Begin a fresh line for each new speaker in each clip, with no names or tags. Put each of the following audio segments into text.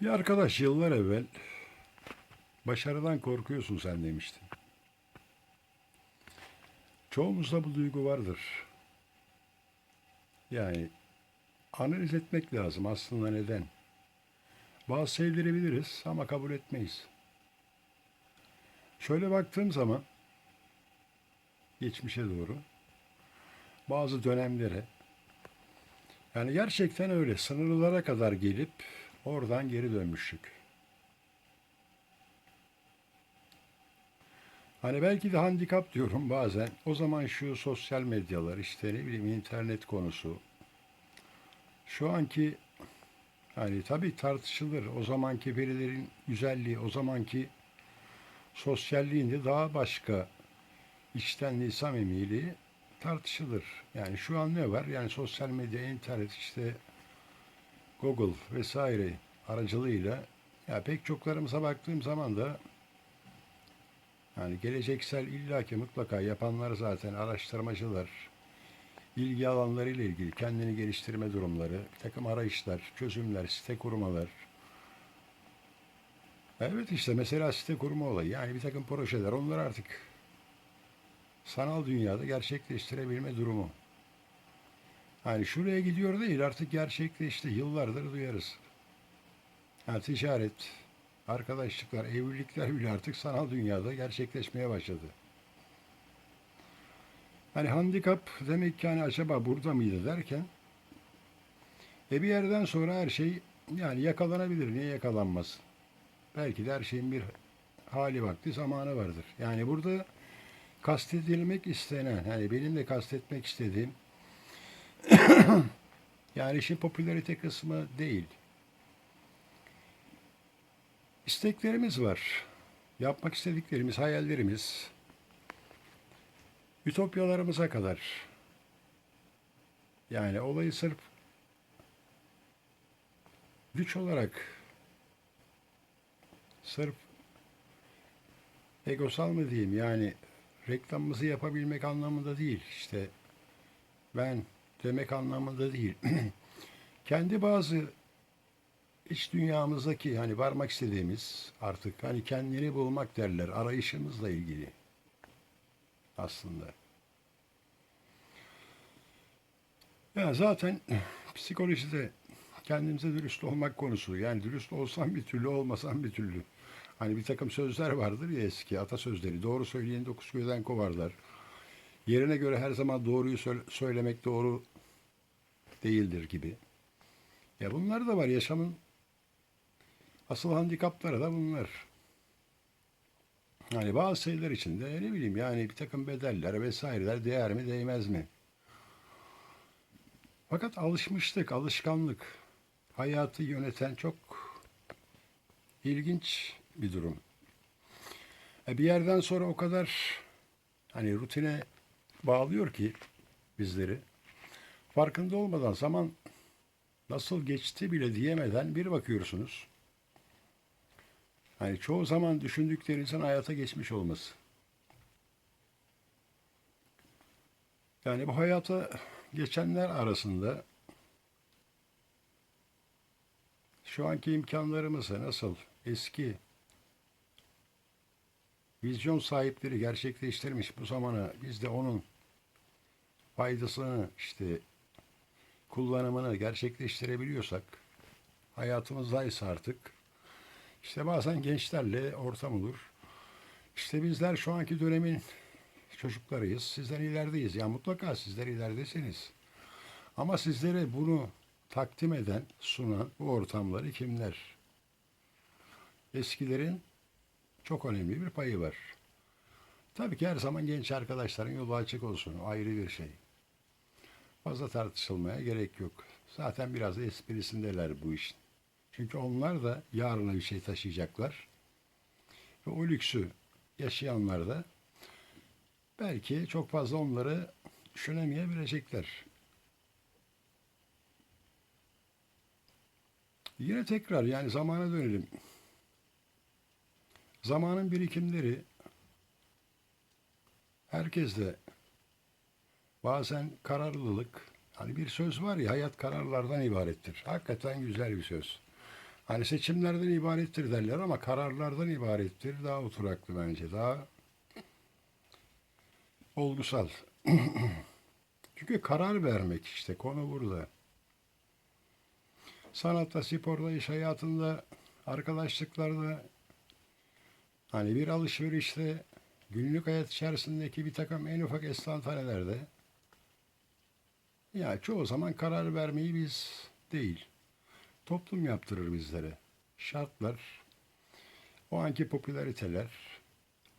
Bir arkadaş yıllar evvel başarıdan korkuyorsun sen demişti. Çoğumuzda bu duygu vardır. Yani analiz etmek lazım aslında neden. Bazı şeyleri biliriz ama kabul etmeyiz. Şöyle baktığım zaman geçmişe doğru bazı dönemlere yani gerçekten öyle sınırlara kadar gelip oradan geri dönmüştük. Hani belki de handikap diyorum bazen. O zaman şu sosyal medyalar işte ne bileyim internet konusu. Şu anki hani tabii tartışılır. O zamanki verilerin güzelliği, o zamanki sosyalliğinde daha başka içtenliği, samimiliği tartışılır. Yani şu an ne var? Yani sosyal medya, internet, işte Google vesaire aracılığıyla ya pek çoklarımıza baktığım zaman da yani geleceksel illaki mutlaka yapanlar zaten araştırmacılar, ilgi alanlarıyla ilgili kendini geliştirme durumları, takım arayışlar, çözümler, site kurmalar. Evet işte mesela site kurma olayı yani bir takım projeler onlar artık sanal dünyada gerçekleştirebilme durumu. Yani şuraya gidiyor değil artık gerçekleşti. Yıllardır duyarız. Yani ticaret, arkadaşlıklar, evlilikler bile artık sanal dünyada gerçekleşmeye başladı. Hani handikap demek ki hani acaba burada mıydı derken e bir yerden sonra her şey yani yakalanabilir. Niye yakalanmaz? Belki de her şeyin bir hali vakti zamanı vardır. Yani burada kastedilmek istenen, hani benim de kastetmek istediğim yani işin popülarite kısmı değil. İsteklerimiz var. Yapmak istediklerimiz, hayallerimiz, ütopyalarımıza kadar. Yani olayı sırf güç olarak sırf egosal mı diyeyim yani reklamımızı yapabilmek anlamında değil işte ben demek anlamında değil. Kendi bazı iç dünyamızdaki hani varmak istediğimiz artık hani kendini bulmak derler arayışımızla ilgili aslında. Ya zaten psikolojide kendimize dürüst olmak konusu. Yani dürüst olsam bir türlü olmasam bir türlü. Hani bir takım sözler vardır ya eski atasözleri. Doğru söyleyen dokuz köyden kovarlar. Yerine göre her zaman doğruyu söyle- söylemek doğru değildir gibi. Ya bunlar da var yaşamın asıl handikapları da bunlar. Yani bazı şeyler için de ne bileyim yani bir takım bedeller vesaireler değer mi değmez mi? Fakat alışmışlık, alışkanlık hayatı yöneten çok ilginç bir durum. E bir yerden sonra o kadar hani rutine bağlıyor ki bizleri. Farkında olmadan zaman nasıl geçti bile diyemeden bir bakıyorsunuz. Hani çoğu zaman düşündüklerinizin hayata geçmiş olması. Yani bu hayata geçenler arasında şu anki imkanlarımızı nasıl eski vizyon sahipleri gerçekleştirmiş bu zamana biz de onun faydasını işte kullanımını gerçekleştirebiliyorsak hayatımızdaysa artık işte bazen gençlerle ortam olur. İşte bizler şu anki dönemin çocuklarıyız. Sizden ilerideyiz. Ya mutlaka sizler ileridesiniz. Ama sizlere bunu takdim eden, sunan bu ortamları kimler? Eskilerin çok önemli bir payı var. Tabii ki her zaman genç arkadaşların yolu açık olsun. O ayrı bir şey. Fazla tartışılmaya gerek yok. Zaten biraz da esprisindeler bu işin. Çünkü onlar da yarına bir şey taşıyacaklar. Ve o lüksü yaşayanlar da belki çok fazla onları düşünemeyebilecekler. Yine tekrar yani zamana dönelim. Zamanın birikimleri herkeste bazen kararlılık hani bir söz var ya hayat kararlardan ibarettir. Hakikaten güzel bir söz. Hani seçimlerden ibarettir derler ama kararlardan ibarettir. Daha oturaklı bence. Daha olgusal. Çünkü karar vermek işte konu burada. Sanatta, sporda, iş hayatında, arkadaşlıklarda, hani bir alışverişte, günlük hayat içerisindeki bir takım en ufak estantanelerde ya çoğu zaman karar vermeyi biz değil, toplum yaptırır bizlere. Şartlar, o anki popülariteler,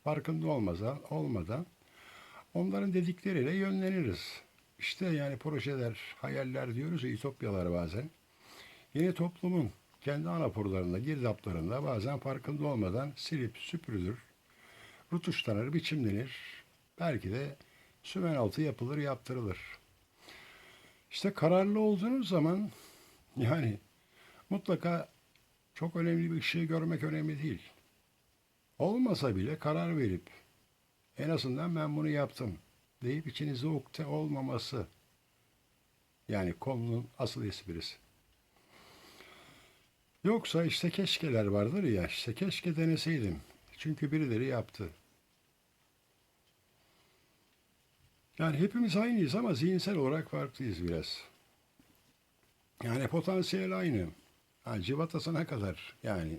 farkında olmadan, olmadan onların dedikleriyle yönleniriz. İşte yani projeler, hayaller diyoruz ya, ütopyalar bazen. Yine toplumun kendi anaporlarında, girdaplarında bazen farkında olmadan silip süpürülür, rutuşlanır, biçimlenir. Belki de sümen altı yapılır, yaptırılır. İşte kararlı olduğunuz zaman yani mutlaka çok önemli bir ışığı görmek önemli değil. Olmasa bile karar verip en azından ben bunu yaptım deyip içinizde ukde olmaması yani konunun asıl esprisi. Yoksa işte keşkeler vardır ya işte keşke deneseydim. Çünkü birileri yaptı. Yani hepimiz aynıyız ama zihinsel olarak farklıyız biraz. Yani potansiyel aynı. Ha, civatasına kadar yani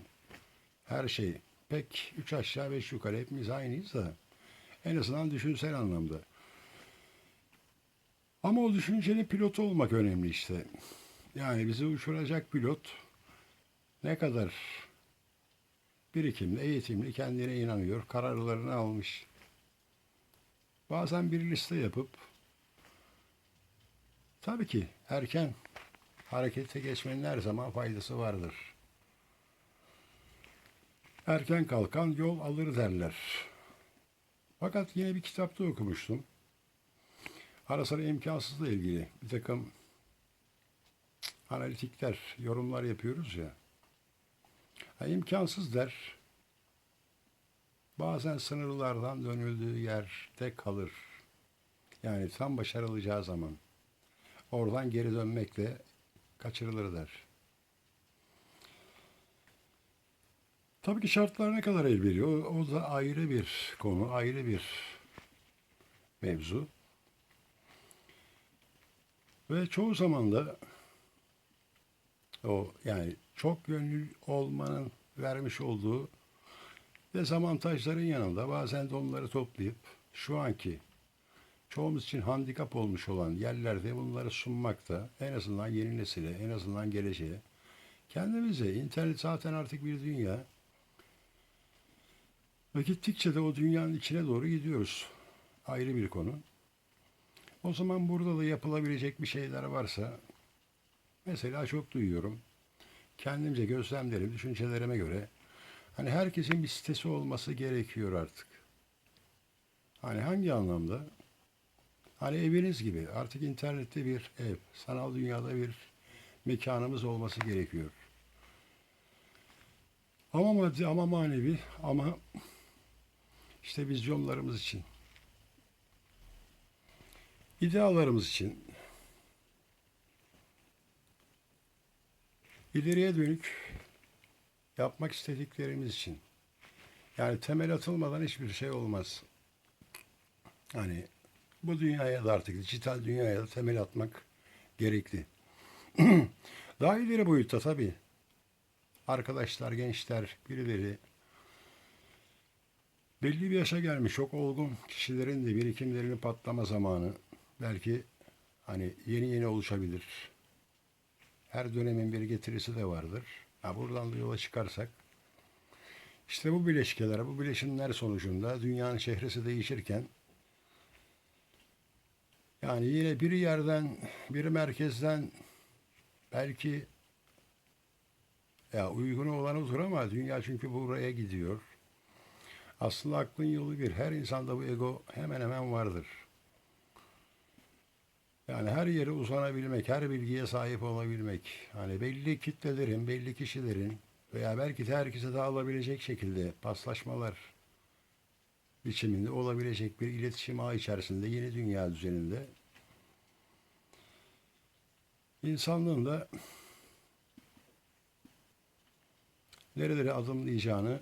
her şey pek üç aşağı beş yukarı hepimiz aynıyız da en azından düşünsel anlamda. Ama o düşüncenin pilotu olmak önemli işte. Yani bizi uçuracak pilot ne kadar birikimli, eğitimli, kendine inanıyor, kararlarını almış. Bazen bir liste yapıp tabii ki erken harekete geçmenin her zaman faydası vardır. Erken kalkan yol alır derler. Fakat yine bir kitapta okumuştum. Ara sıra imkansızla ilgili bir takım analitikler, yorumlar yapıyoruz ya. Ha, imkansız der. Bazen sınırlardan dönüldüğü yerde kalır. Yani tam başarılacağı zaman. Oradan geri dönmekle kaçırılır der. Tabii ki şartlar ne kadar el veriyor? O, o da ayrı bir konu, ayrı bir mevzu. Ve çoğu zaman da o yani çok yönlü olmanın vermiş olduğu dezavantajların yanında bazen de onları toplayıp şu anki çoğumuz için handikap olmuş olan yerlerde bunları sunmakta en azından yeni nesile, en azından geleceğe kendimize internet zaten artık bir dünya ve gittikçe de o dünyanın içine doğru gidiyoruz. Ayrı bir konu. O zaman burada da yapılabilecek bir şeyler varsa mesela çok duyuyorum. Kendimce gözlemlerim, düşüncelerime göre hani herkesin bir sitesi olması gerekiyor artık. Hani hangi anlamda? Hani eviniz gibi artık internette bir ev, sanal dünyada bir mekanımız olması gerekiyor. Ama maddi ama manevi ama işte vizyonlarımız için, idealarımız için, ileriye dönük yapmak istediklerimiz için. Yani temel atılmadan hiçbir şey olmaz. Hani bu dünyaya da artık dijital dünyaya da temel atmak gerekli. Daha ileri boyutta tabii. Arkadaşlar, gençler, birileri belli bir yaşa gelmiş çok olgun kişilerin de birikimlerinin patlama zamanı belki hani yeni yeni oluşabilir. Her dönemin bir getirisi de vardır. Ha, buradan da yola çıkarsak işte bu bileşkeler, bu bileşimler sonucunda dünyanın çehresi değişirken yani yine bir yerden, bir merkezden belki ya uygun olan odur ama dünya çünkü buraya gidiyor. Aslında aklın yolu bir. Her insanda bu ego hemen hemen vardır. Yani her yere uzanabilmek, her bilgiye sahip olabilmek. Hani belli kitlelerin, belli kişilerin veya belki de herkese dağılabilecek şekilde paslaşmalar biçiminde olabilecek bir iletişim ağı içerisinde yeni dünya düzeninde insanlığın da nerelere adımlayacağını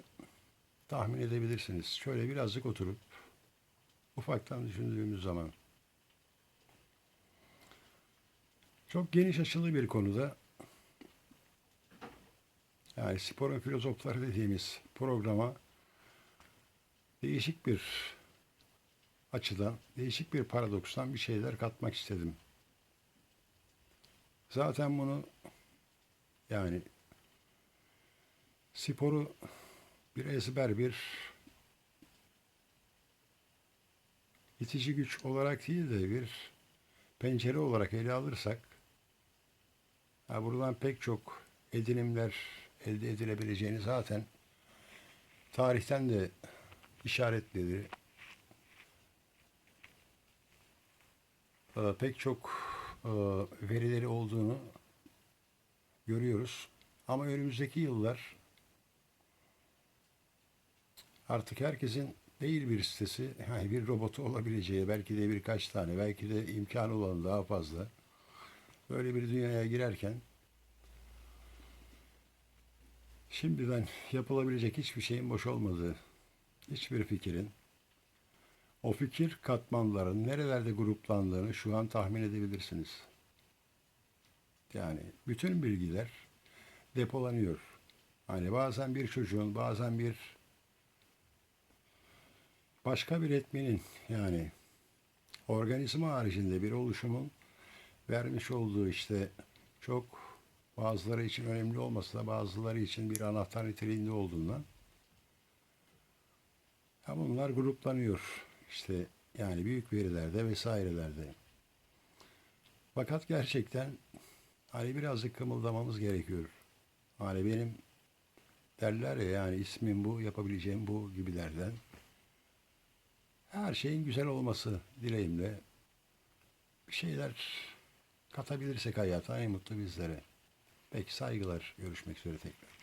tahmin edebilirsiniz. Şöyle birazcık oturup ufaktan düşündüğümüz zaman çok geniş açılı bir konuda yani sporun filozofları dediğimiz programa değişik bir açıdan, değişik bir paradokstan bir şeyler katmak istedim. Zaten bunu yani sporu bir ezber, bir itici güç olarak değil de bir pencere olarak ele alırsak ha buradan pek çok edinimler elde edilebileceğini zaten tarihten de işaretledi. Ee, pek çok e, verileri olduğunu görüyoruz. Ama önümüzdeki yıllar artık herkesin değil bir sitesi, yani bir robotu olabileceği, belki de birkaç tane, belki de imkanı olan daha fazla. Böyle bir dünyaya girerken şimdiden yapılabilecek hiçbir şeyin boş olmadığı, hiçbir fikrin, o fikir katmanların nerelerde gruplandığını şu an tahmin edebilirsiniz. Yani bütün bilgiler depolanıyor. Hani bazen bir çocuğun, bazen bir başka bir etmenin yani organizma haricinde bir oluşumun vermiş olduğu işte çok bazıları için önemli olmasa da bazıları için bir anahtar niteliğinde olduğundan ya bunlar gruplanıyor işte yani büyük verilerde vesairelerde. Fakat gerçekten hani birazcık kımıldamamız gerekiyor. Hani benim derler ya yani ismim bu, yapabileceğim bu gibilerden. Her şeyin güzel olması dileğimle bir şeyler katabilirsek hayata en mutlu bizlere. Peki saygılar. Görüşmek üzere tekrar.